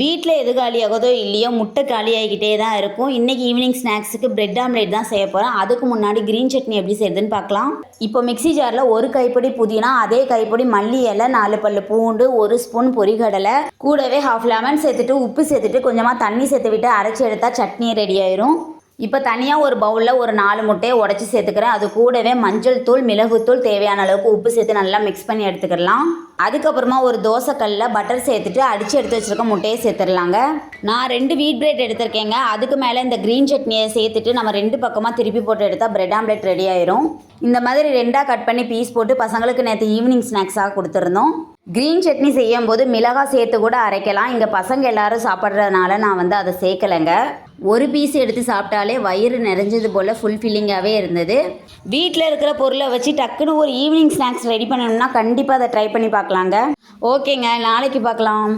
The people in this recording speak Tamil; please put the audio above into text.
வீட்டில் எது காலியாகுதோ இல்லையோ முட்டை காலியாகிக்கிட்டே தான் இருக்கும். இன்றைக்கி ஈவினிங் ஸ்நாக்ஸுக்கு பிரெட் ஆம்லேட் தான் செய்ய போகிறேன் அதுக்கு முன்னாடி க்ரீன் சட்னி எப்படி செய்யுதுன்னு பார்க்கலாம். இப்போ மிக்ஸி ஜாரில் ஒரு கைப்பொடி புதினா அதே கைப்பொடி மல்லி இலை நாலு பல்லு பூண்டு ஒரு ஸ்பூன் பொரிகடலை கூடவே ஹாஃப் லெமன் சேர்த்துட்டு உப்பு சேர்த்துட்டு கொஞ்சமாக தண்ணி சேர்த்து விட்டு அரைச்சி எடுத்தால் சட்னி ரெடி ஆயிரும். இப்போ தனியாக ஒரு பவுலில் ஒரு நாலு முட்டையை உடச்சி சேர்த்துக்கிறேன். அது கூடவே மஞ்சள் தூள் மிளகுத்தூள் தேவையான அளவுக்கு உப்பு சேர்த்து நல்லா மிக்ஸ் பண்ணி எடுத்துக்கிடலாம் அதுக்கப்புறமா ஒரு தோசைக்கல்லில் பட்டர் சேர்த்துட்டு அடித்து எடுத்து வச்சுருக்க முட்டையை சேர்த்துடலாங்க. நான் ரெண்டு வீட் பிரெட் எடுத்திருக்கேங்க. அதுக்கு மேலே இந்த க்ரீன் சட்னியை சேர்த்துட்டு நம்ம ரெண்டு பக்கமாக திருப்பி போட்டு எடுத்தால் பிரெட் ஆம்லெட் ரெடி ஆயிரும். இந்த மாதிரி ரெண்டாக கட் பண்ணி பீஸ் போட்டு பசங்களுக்கு நேற்று ஈவினிங் ஸ்நாக்ஸாக கொடுத்துருந்தோம். க்ரீன் சட்னி செய்யும் போது மிளகாய் சேர்த்து கூட அரைக்கலாம். இங்கே பசங்க எல்லாரும் சாப்பிட்றதுனால நான் வந்து அதை சேர்க்கலைங்க. ஒரு பீஸ் எடுத்து சாப்பிட்டாலே வயிறு நிறைஞ்சது போல் ஃபுல் ஃபில்லிங்காகவே இருந்தது. வீட்டில் இருக்கிற பொருளை வச்சு டக்குன்னு ஒரு ஈவினிங் ஸ்நாக்ஸ் ரெடி பண்ணணும்னா கண்டிப்பாக அதை ட்ரை பண்ணி பார்க்கலாங்க. ஓகேங்க நாளைக்கு பார்க்கலாம்.